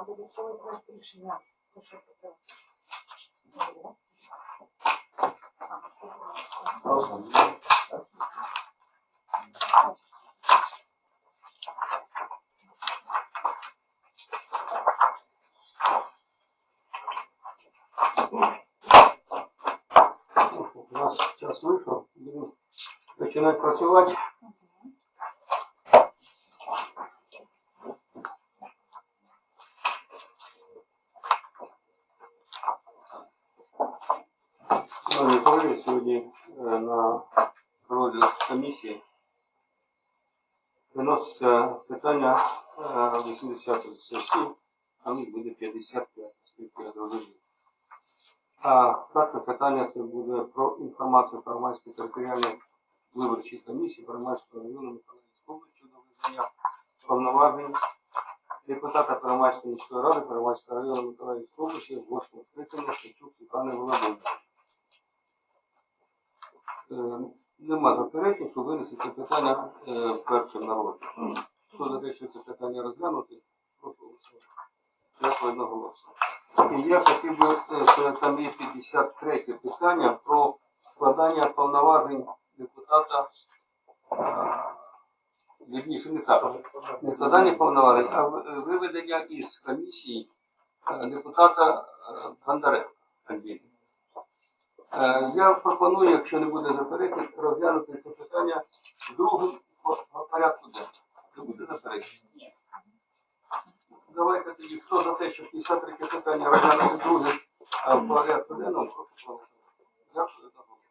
Івановна, або військовий проект рішення. Ну, що це? У нас час вийшов, будемо починати працювати. Шановні колеги, сьогодні е, на розгляд комісії виноситься питання е, 80 сесії, а них буде 55, оскільки я зрозумів. А перше питання це буде про інформацію про громадські територіальні виборчі комісії громадського району Миколаївської області щодо визнання повноважень депутата Первомайської міської ради Первомайського району Миколаївської області в 8 скликання Шевчук Світлани. Е, Нема заперечень, що винесете питання е, першим на розгляд. Хто за те, що це питання розглянути, прошу голосувати. Дякую одноголосно. І я хотів би, е, це там є 53 питання про складання повноважень депутата, е, вірніше, не так, не складання повноважень, а е, виведення із комісії е, депутата е, Бондаренка Андрія. Е, Я пропоную, якщо не буде заперечень, розглянути це питання по по порядку денному. Не буде заперечень? Ні. Давайте тоді, хто за те, що 53 питання розглянути е, в порядку денному, прошу проголосувати. Дякую за голос.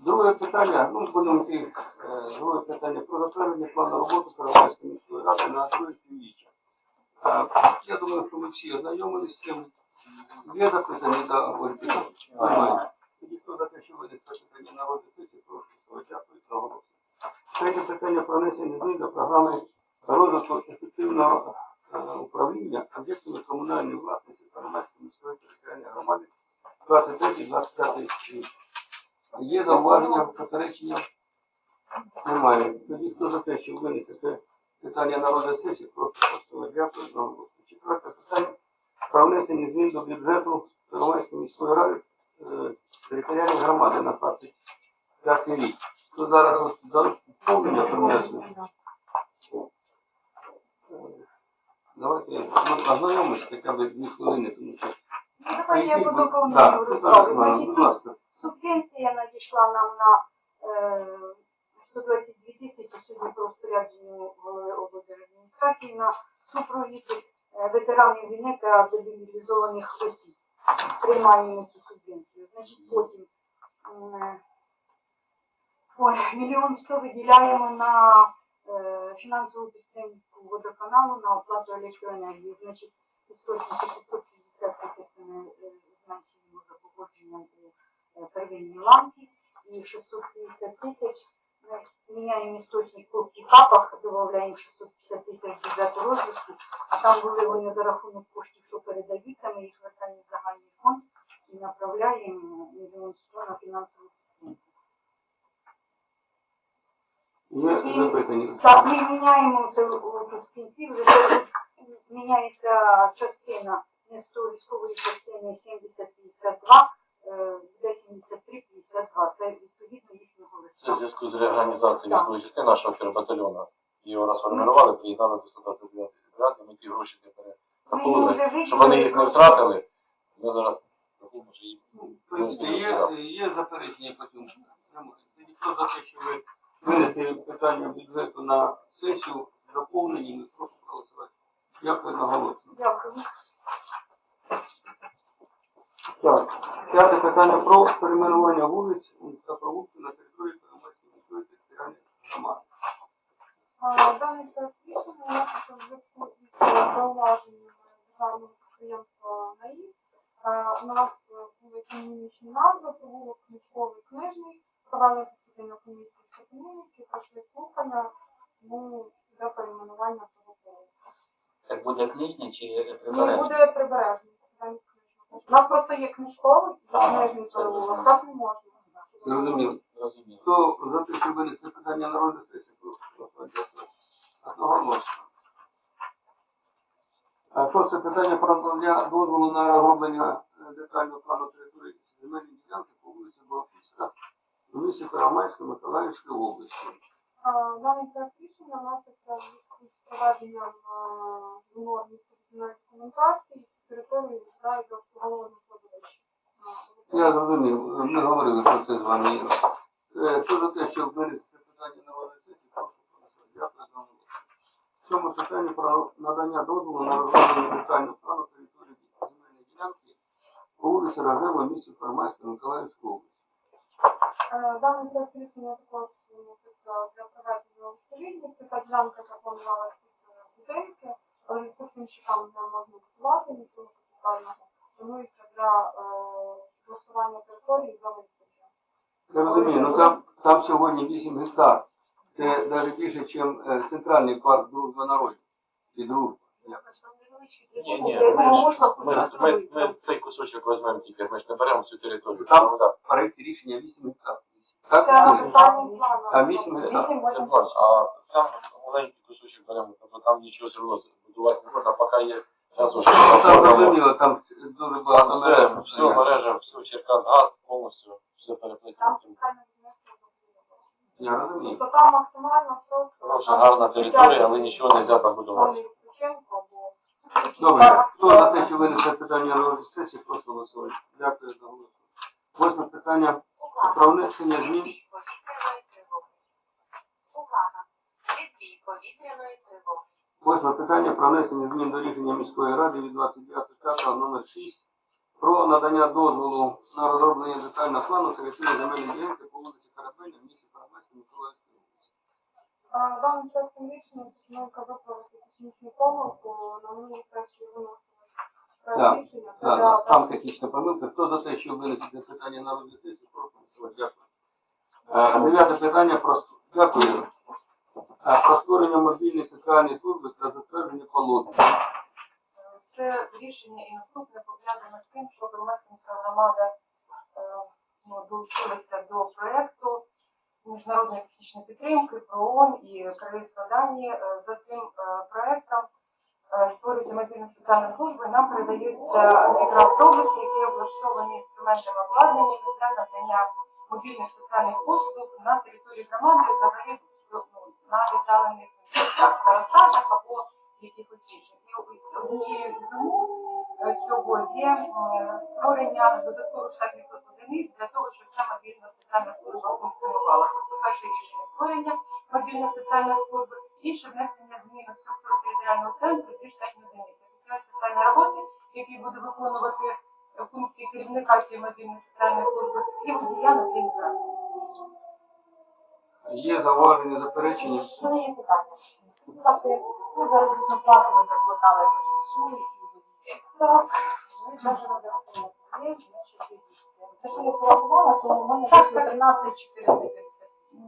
Друге питання, ну будемо йти, е, друге питання про затвердження плану роботи Первомайської міської ради на друге півріччя. Е, Я думаю, що ми всі ознайомилися з цим. Є запитання до Ольги? Тоді хто за те, що винесе питання на розгляд сесії, прошу. Дякую за голос. Третє питання про внесення змін до програми розвитку ефективного е, управління об'єктами комунальної власності Первомайської міської територіальної громади 23-25 рік. Є зауваження, попередження? Немає. Тоді хто за те, що винесе це питання на розгляд сесії, прошу голосувати. Дякую за. Четверте питання про внесення змін до бюджету Первомайської міської ради е, територіальної громади на 25 рік. Тут зараз повнення принесли. Е, Давайте ознайомимося хоча б дві хвилини, тому що Ну, давай я по доповненню Значить, тут субвенція надійшла нам на е, 122 тисячі сьогодні по розпорядженню голови облдержадміністрації на супровід е, ветеранів війни та демобілізованих осіб. Приймаємо цю субвенцію. Значить, потім е, мільйон сто виділяємо на е, фінансову підтримку водоканалу на оплату електроенергії. Значить, істочники 550 тисяч це ми е, зменшуємо за погодженням у е, первинній лампі і 650 тисяч ми міняємо істочник по пікапах, додаємо 650 тисяч бюджету розвитку, а там були за рахунок коштів, що передаються, ми їх вертаємо в загальний фонд і направляємо мільйон сто на фінансову підтримку. Так, ми міняємо це тут в кінці вже міняється частина 100 військової частини 70-52, е, буде 73-52. Це Це в зв'язку з реорганізацією військової частини нашого фірбатальйону. Його розформували, приєднали до 129 бригади, ми ті гроші рахуємо, вже щоб вони їх не втратили. Ми зараз рахуємо, що їм є, є заперечення по цьому. Тоді за те, що ви винесли питання бюджету на сесію, заповнені, ми прошу проголосувати. Дякую наголосно. Дякую. Так, п'яте питання про перейменування вулиць та провулки на території Первомайської міської територіальної громади. А, Даний проект рішення вноситься в зв'язку із зауваженнями державного підприємства НАІС. У нас е, були економічні назви, провулок книжковий книжний, провели засідання комісії з економіки, пройшли слухання, ну, для перейменування цього провулку. Так буде книжний чи Ні, прибережний? буде прибережний, замість книжного. У нас просто є книжковий і Ага, книжний це зрозуміло. так не можна. Зрозуміло. Розумію. Хто за те, що винесли питання на розгляд сесії, прошу проголосувати. Дякую. Одноголосно. А шосте питання про надання дозволу на розроблення е, детального плану території земельної ділянки по вулиці Балтійська у місті Первомайська Миколаївської області. Даний проект рішення вноситься з проведенням норм містобудівної документації території відбирають до обслуговування кладовища. Я зрозумів, ми говорили, що це з вами є. Е, за те, щоб вирішити це питання на розгляд сесії, прошу голосувати. Дякую за увагу. В цьому питанні про надання дозволу на розроблення детального плану території земельної ділянки по вулиці Рожева, місті Первомайська Миколаївської області. Е, Даний проект рішення також для проведення обстеження. Це та ділянка, яка планувалася під будинки, але з що там не можна будувати нічого капітального. Планується для е, влаштування території виключення. Я розумію, ну там, там сьогодні 8 гектар. Це навіть більше, ніж центральний парк Дружба народів і дружба. Ні, ні, ми ж- Ми, ми, ми цей кусочок візьмемо тільки, ми ж не беремо всю територію. Там- Ну, да. В рішення 8 гектар. Це Так? Там вісім Це, це, план, а там маленький кусочок беремо, тобто там нічого все одно будувати не можна, поки є час уже. Там зрозуміло, там дуже багато все, мереж. все мережа, все Черкас, газ повністю, все переплетено. Я розумію. Тобто там максимально що Хороша, гарна територія, але нічого не там будувати. Добре, хто за те, що винесе питання на сесії, прошу голосувати. Дякую за голосу. Восьме питання про внесення змін. Восьме питання про внесення змін до рішення міської ради від 29.5 номер 6 про надання дозволу на розроблення детального плану території земельної ділянки по вулиці Корабельна в місті Парамайській Миколаївської області. Даним проектом рішення пропонується виправити технічну помилку на минулій сесії проект рішення. Це Так, там технічна помилка. Хто за те, щоб винести це питання на розгляд сесії, прошу голосувати. Дякую. Е, Дев'яте питання про дякую. Е, Про створення мобільної соціальної служби та затвердження положень. Це рішення і наступне пов'язане з тим, що Громадська громада е, ну, долучилася до проєкту міжнародної технічної підтримки ПРООН і Королівства Данії. Е, За цим е, проєктом створюється мобільна соціальна служба нам передається мікроавтобус, які облаштовані інструментами обладнання для надання мобільних соціальних послуг на території громади, взагалі ну, на віддалених містах, старостатах або якихось інших. І умов е, цього є е, створення додаткових штатних одиниць для того, щоб ця мобільна соціальна служба функціонувала. Тобто перше рішення створення мобільної соціальної служби, інше внесення змін у структуру територіального центру дві штатні одиниці. Працювати соціальної роботи, який буде виконувати функції керівника цієї мобільної соціальної служби, і водія на цій мікроавтобусі. Є зауваження, заперечення. У мене є питання. Будь ласка, яку заробітну плату ви закладали фахівцю і водію? Так, ми розрахунок є, значить дивіться. Те, що я порахувала, то у мене Так, так. 13 458.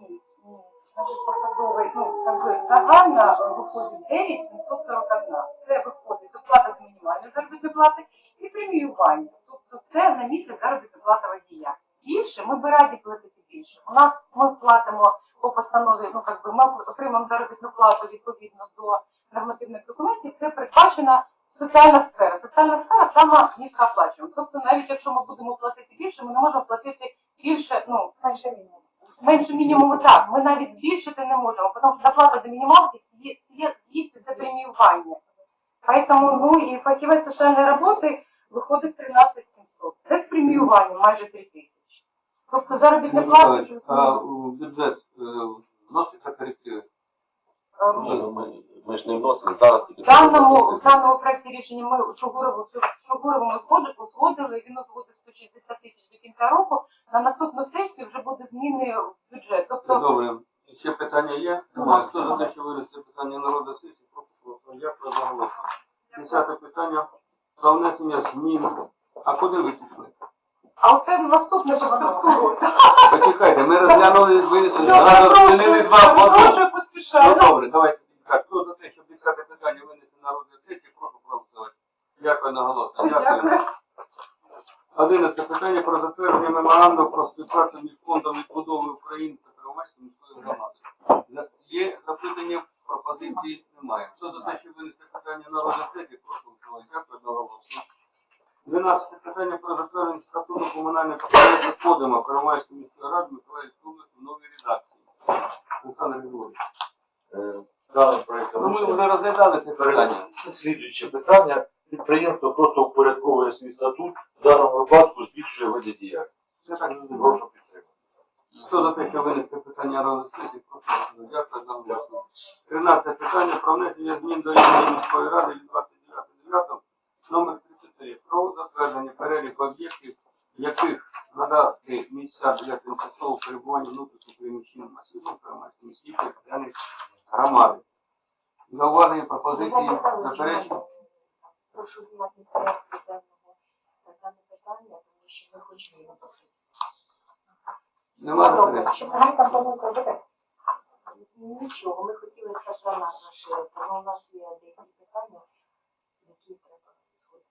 Ні, ні. Значить, посадовий, ну, как би загально е, виходить 9 741. Це виходить доплата до мінімальної заробітної плати і преміювання. Тобто це на місяць заробітна плата водія. Більше ми би раді платити більше. У нас ми платимо по постанові, ну как би ми отримаємо заробітну плату відповідно до нормативних документів, де передбачена соціальна сфера. Соціальна сфера сама низько оплачуємо. Тобто, навіть якщо ми будемо платити більше, ми не можемо платити більше, ну Менше мінімум. менше мінімуму так. Ми навіть збільшити не можемо, тому що доплата до мінімалки з'їсть це преміювання. Поэтому, ну і фахівець соціальної роботи виходить 13 700. Це з преміюванням майже 3 тисячі. Тобто заробітна Юрій плата а бюджет е, вносяться корективи? е, ну, ми, ми ж не вносили, зараз тільки. В даному, в даному проєкті рішення ми Шугурову, Шугурову узгодили, він узгодив 160 тисяч до кінця року. На наступну сесію вже буде зміни в бюджет. Тобто Добре. Ще питання є? Немає. Хто за те, що винесе питання на розгляд сесії, прошу. Дякую за. Десяте питання про внесення змін. А куди ви пішли? А оце наступне по структуру. Почекайте, ми розглянули, ви Все, змінили два перепрошую, блоки. перепрошую, Ну поспішаю. добре, давайте так. Хто за те, щоб десяте питання винести на розгляд сесії, прошу проголосувати. Дякую на голос. Дякую. Дякую. Одинадцяте питання про затвердження меморандуму про співпрацю між фондом відбудови України та Первомайською міською громадою. Є запитання, пропозиції немає. Хто за те, щоб винести питання на розгляд сесії, прошу голосувати. Дякую, одноголосно. 12 питання про затвердження статуту комунального підприємства Подима Первомайської міської ради Миколаївської області в новій редакції. Олександр Григорійович. Е, Даним Ну, ми рішення вже розглядали це питання. Це слідуюче питання. Підприємство просто упорядковує свій статут, в даному випадку збільшує види діяльності. Це так зрозуміло. Прошу підтримати. Хто за те, що винести питання сесії, прошу. Дякую, одноголосно. 13 питання про внесення змін до рішення міської ради від 29.9 номер 33 про затвердження переліку об'єктів, яких надати місця для тимчасового перебування внутрішньо переміщеним масивом громадської міській територіальної громади. Зауваження, пропозиції, заперечення? Прошу зняти з порядку денного дане питання, тому що ми хочемо його покрити. Нема заперечень? Взагалі там помилка буде? Нічого, ми хотіли стаціонар розширити, але у нас є деякі питання, які треба відходити.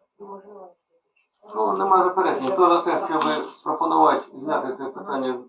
І можливо слідуючу. Ну, немає заперечень. Хто за те, щоб пропонувати зняти це питання